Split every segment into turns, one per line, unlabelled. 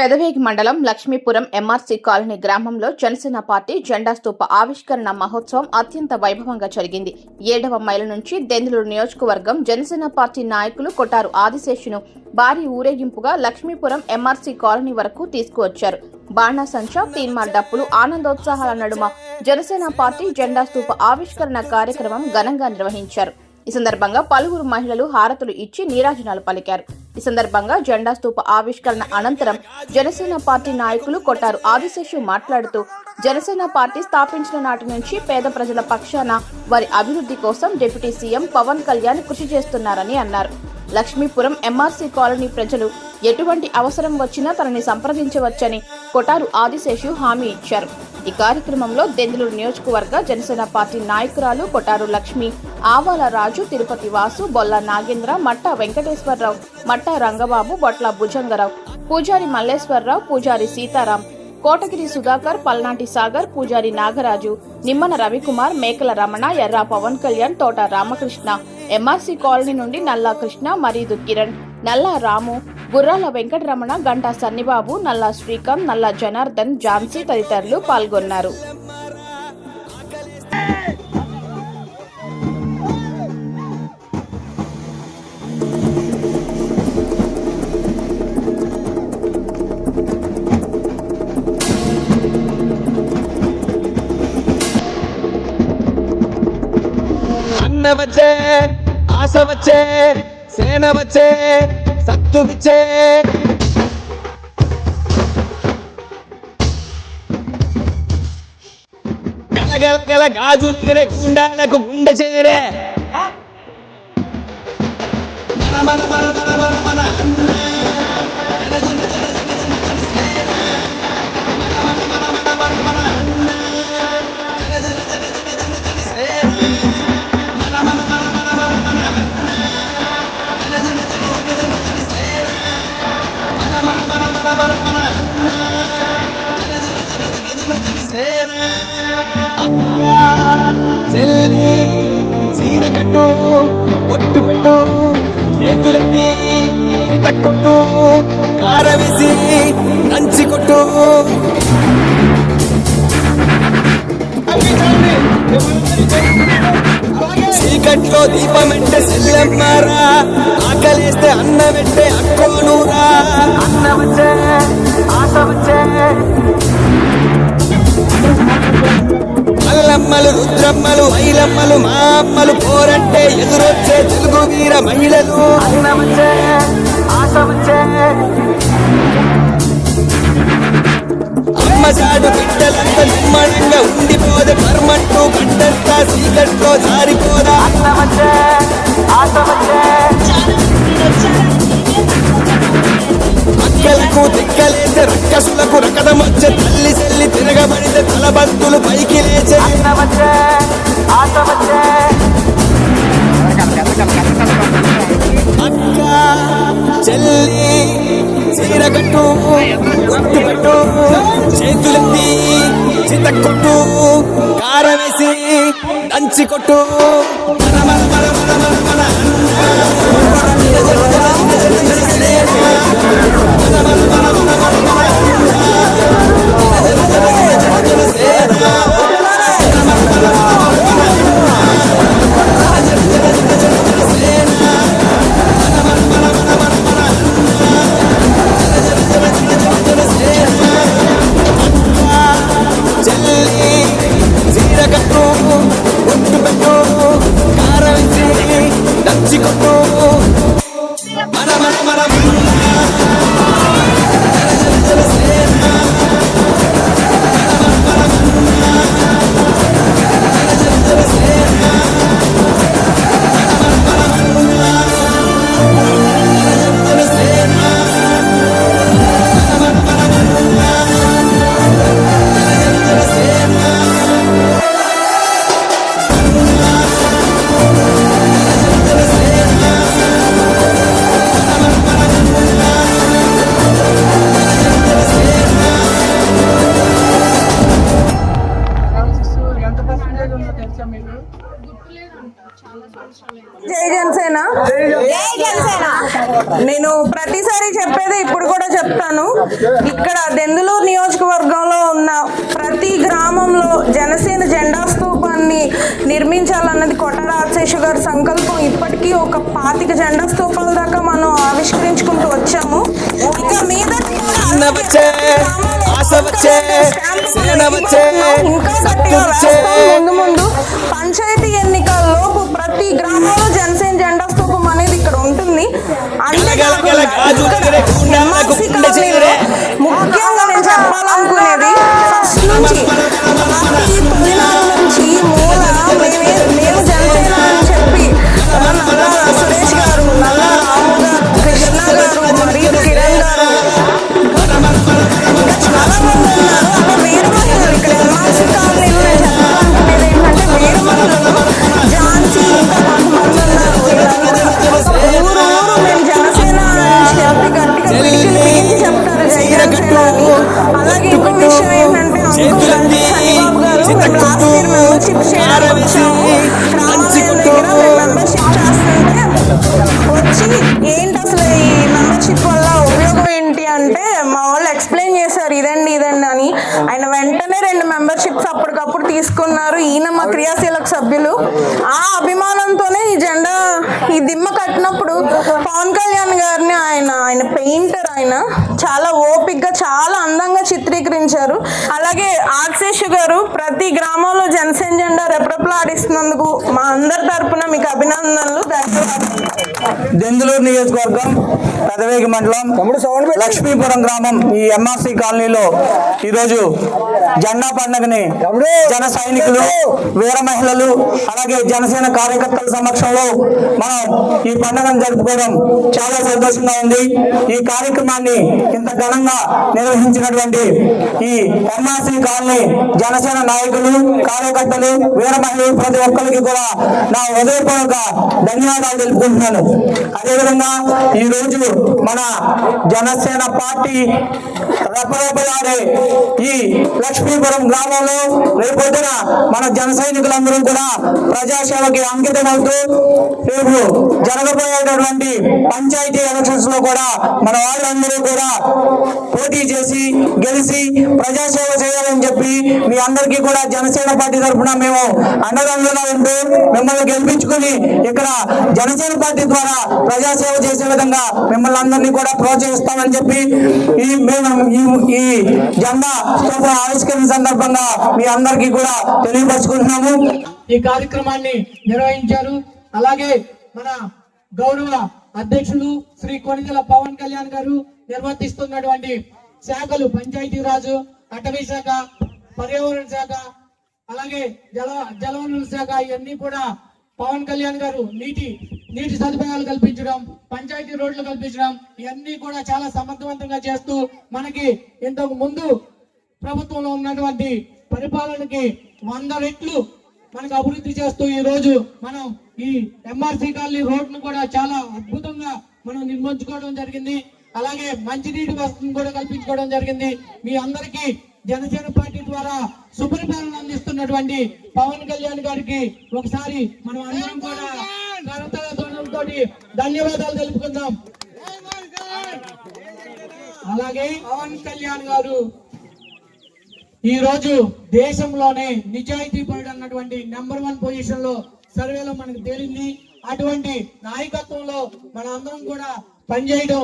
పెదవేగి మండలం Lakshmipuram MRC colony గ్రామంలో Janasena party జెండా స్తూప ఆవిష్కరణ మహోత్సవం అత్యంత వైభవంగా జరిగింది. ఏడవ మైలు నుంచి దెందులూరు నియోజకవర్గం జనసేన పార్టీ నాయకులు కొటారు ఆదిశేషును. భారీ ఊరేగింపుగా లక్ష్మీపురం ఎంఆర్సీ కాలనీ వరకు తీసుకువచ్చారు. బాణాసంచా తీన్మార్ డప్పులు ఆనందోత్సాహాల నడుమ జనసేన పార్టీ జెండా స్తూప ఆవిష్కరణ కార్యక్రమం ఘనంగా నిర్వహించారు. ఈ సందర్భంగా పలువురు మహిళలు హారతులు ఇచ్చి నీరాజనాలు పలికారు. ఈ సందర్భంగా జెండా స్తూప ఆవిష్కరణ అనంతరం జనసేన పార్టీ నాయకులు కొట్టారు. ఆదిశేషు మాట్లాడుతూ జనసేన పార్టీ స్థాపించిన నాటి నుంచి పేద ప్రజల పక్షాన వారి అభివృద్ధి కోసం డిప్యూటీ సీఎం పవన్ కళ్యాణ్ కృషి చేస్తున్నారని అన్నారు. లక్ష్మీపురం ఎంఆర్సీ కాలనీ ప్రజలు ఎటువంటి అవసరం వచ్చినా తనని సంప్రదించవచ్చని కొటారు ఆదిశేషు హామీ ఇచ్చారు. ఈ కార్యక్రమంలో దెందులూరు నియోజకవర్గ జనసేన పార్టీ నాయకురాలు కొటారు లక్ష్మి ఆవాల రాజు తిరుపతి వాసు బొల్ల నాగేంద్ర మట్టా వెంకటేశ్వరరావు మట్టా రంగబాబు బొట్ల భుజంగరావు పూజారి మల్లేశ్వరరావు పూజారి సీతారాం కోటగిరి సుధాకర్ పల్నాటి సాగర్ పూజారి నాగరాజు నిమ్మన రవికుమార్ మేకల రమణ ఎర్రా పవన్ కళ్యాణ్ తోట రామకృష్ణ ఎంఆర్సీ కాలనీ నుండి నల్లా కృష్ణ మరీదు కిరణ్ నల్లా రాము గుర్రాల వెంకటరమణ గంటా సన్నిబాబు నల్లా శ్రీకాంత్ నల్లా జనార్దన్ ఝాన్సీ తదితరులు పాల్గొన్నారు.
అన్న వచ్చే ఆశ వచ్చే సేన వచ్చే సత్తు విచ్చే. గలగల గల గాజు తిరే గుండాలకు గుండె చేరే. మన మన మన మన మన మన చెల్లి చీర కట్టు ఒట్టు పెట్టు చేతులెత్తి కొట్టు కార నంచి కొట్టు. చీకట్లో దీపం అంటే సెల్లమ్మారా ఆకలేస్తే అన్నం అంటే అక్కోనూరా మల్లమ్మలు రుద్రమ్మలు ఐలమ్మలు మా అమ్మలు పోరంటే ఎదురొచ్చే తెలుగు వీర మహిళలు. అమ్మ చాడు బిడ్డలంతా నిమ్మడంగా ఉండిపోదే కర్మంటూ గంటంతా చీకట్లో జారిపోదా? ఆశ వచ్చే అక్కలకు తిక్కలేసే రక్కసులకు మధ్య తల్లి చెల్లి తిరగబడితే తలబంతులు పైకి లేచే. అక్క చెల్లి చీరగట్టు కట్టు ఒట్టు పెట్టు చేతులెత్తి చిత కొట్టు కారం వేసి దంచి కొట్టు. మన మన మన మన మన మన చెల్లి చీర కట్టు ఒట్టు పెట్టు కారం వేసి కొట్టు.
నిర్మించాలన్నది కొట్ట రాజశేషు గారి సంకల్పం. ఇప్పటికీ ఒక పాతిక జెండా స్తూపాల దాకా మనం ఆవిష్కరించుకుంటూ వచ్చాము. ఇక మీద ఇంకా ముందు ముందు. పంచాయతీ ఎన్నికల్లోపు ప్రతి గ్రామంలో జనసేన వచ్చి ఏంటి అసలు ఈ మెంబర్షిప్ వల్ల ఉపయోగం ఏంటి అంటే మా వాళ్ళు ఎక్స్ప్లెయిన్ చేశారు. ఇదండి అని ఆయన వెంటనే రెండు మెంబర్షిప్స్ అప్పటికప్పుడు తీసుకున్నారు. ఈయన మా క్రియాశీలక సభ్యులు. ఆ అభిమానంతోనే ఈ జెండా ఈ దిమ్మ కట్టినప్పుడు పవన్ కళ్యాణ్ గారిని ఆయన ఆయన పెయింటర్ ఆయన చాలా ఓపిక్గా చాలా అందంగా చిత్రీకరించారు. అలాగే ఆశేష్ గారు ప్రతి గ్రామంలో జనసేన జెండా రెప్రప్లాడిస్తున్నందుకు మా అందరి తరపున మీకు అభినందనలు. ధన్యవాదాలు
దెందులూరు నియోజకవర్గం పెదవేగి మండలం లక్ష్మీపురం గ్రామం ఈ ఎంఆర్సీ కాలనీలో ఈరోజు జెండా పండుగని జన సైనికులు వీర మహిళలు అలాగే జనసేన కార్యకర్తల సమక్షంలో మనం ఈ పండుగను జరుపుకోవడం చాలా సంతోషంగా ఉంది. ఈ కార్యక్రమాన్ని ఇంత ఘనంగా నిర్వహించినటువంటి ఈ ఎంఆర్సీ కాలనీ జనసేన నాయకులు కార్యకర్తలు వీర మహిళలు ప్రతి ఒక్కరికి కూడా నా హృదయపూర్వక ధన్యవాదాలు తెలుపుకుంటున్నాను. అదేవిధంగా ఈ రోజు మన జనసేన పార్టీ రెపరెపలాడే ఈ లక్ష్మీపురం గ్రామంలో రేపొద్దున మన జన సైనికులందరూ కూడా ప్రజాసేవకి అంకితం అవుతూ రేపు జరగబోయేటటువంటి పంచాయతీ ఎలక్షన్స్లో కూడా మన వాళ్ళందరూ కూడా పోటీ చేసి గెలిచి ప్రజాసేవ చేయాలని చెప్పి మీ అందరికీ కూడా జనసేన పార్టీ తరఫున మేము అండదండగా ఉంటూ మిమ్మల్ని గెలిపించుకుని ఇక్కడ జనసేన పార్టీ ద్వారా ప్రజాసేవ చేసే విధంగా మిమ్మల్ని అందరినీ కూడా ప్రోత్సహిస్తామని చెప్పి ఈ మేము ఈ జెండా స్తూపం ఆవిష్కరణ సందర్భంగా మీ అందరికీ కూడా తెలియపరుచుకుంటున్నాము.
ఈ కార్యక్రమాన్ని నిర్వహించారు. అలాగే మన గౌరవ అధ్యక్షులు శ్రీ కొనిదెల పవన్ కళ్యాణ్ గారు నిర్వర్తిస్తున్నటువంటి శాఖలు పంచాయతీరాజు అటవీ శాఖ పర్యావరణ శాఖ అలాగే జల జలవనరుల శాఖ ఇవన్నీ కూడా పవన్ కళ్యాణ్ గారు నీటి నీటి సదుపాయాలు కల్పించడం పంచాయతీ రోడ్లు కల్పించడం ఇవన్నీ కూడా చాలా సమర్థవంతంగా చేస్తూ మనకి ఇంతకు ముందు ప్రభుత్వంలో ఉన్నటువంటి పరిపాలనకి వంద రెట్లు మనకు అభివృద్ధి చేస్తూ ఈ రోజు మనం ఈ ఎంఆర్సీ కాలనీ రోడ్ను కూడా చాలా అద్భుతంగా మనం నిర్మించుకోవడం జరిగింది. అలాగే మంచినీటి వసతిని కూడా కల్పించుకోవడం జరిగింది. మీ అందరికీ జనసేన పార్టీ ద్వారా సుపరిపాలన అందిస్తున్నటువంటి పవన్ కళ్యాణ్ గారికి ఒకసారి మనం అందరం కూడా ధన్యవాదాలు తెలుపుకుందాం. అలాగే పవన్ కళ్యాణ్ గారు ఈ రోజు దేశంలోనే నిజాయితీ పరుడు అన్నటువంటి నెంబర్ వన్ పొజిషన్లో సర్వేలో మనకు తేలింది. అటువంటి నాయకత్వంలో మన అందరం కూడా పనిచేయడం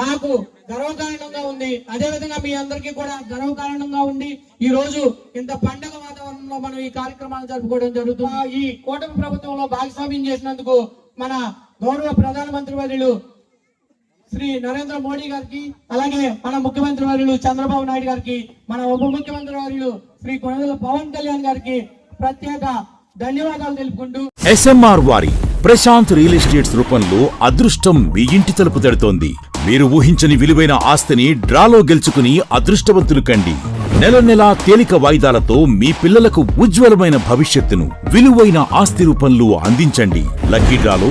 నాకు గర్వకారణంగా ఉంది. అదే విధంగా మీ అందరికీ కూడా గర్వకారణంగా ఉండి ఈ రోజు ఇంత పండగ వాతావరణంలో మనం ఈ కార్యక్రమాలు జరుపుకోవడం జరుగుతుంది. ఈ కూటమి ప్రభుత్వంలో భాగస్వామ్యం చేసినందుకు మన గౌరవ ప్రధానమంత్రి వర్యులు శ్రీ నరేంద్ర మోడీ గారికి అలాగే మన ముఖ్యమంత్రి వర్యులు చంద్రబాబు నాయుడు గారికి మన ఉప ముఖ్యమంత్రి వర్యులు శ్రీ కొనదల పవన్ కళ్యాణ్ గారికి ప్రత్యేక ధన్యవాదాలు తెలుపుకుంటూ
ఎస్ఎంఆర్ వారి ప్రశాంత్ రియల్ ఎస్టేట్స్ రూపంలో అదృష్టం మీ ఇంటి తలుపు తడుతోంది. మీరు ఊహించని విలువైన ఆస్తిని డ్రాలో గెలుచుకుని అదృష్టవంతులు కండి. నెల నెలా తేలిక వాయిదాలతో మీ పిల్లలకు ఉజ్వలమైన భవిష్యత్తును విలువైన ఆస్తి రూపంలో అందించండి. లక్కీ డ్రాలో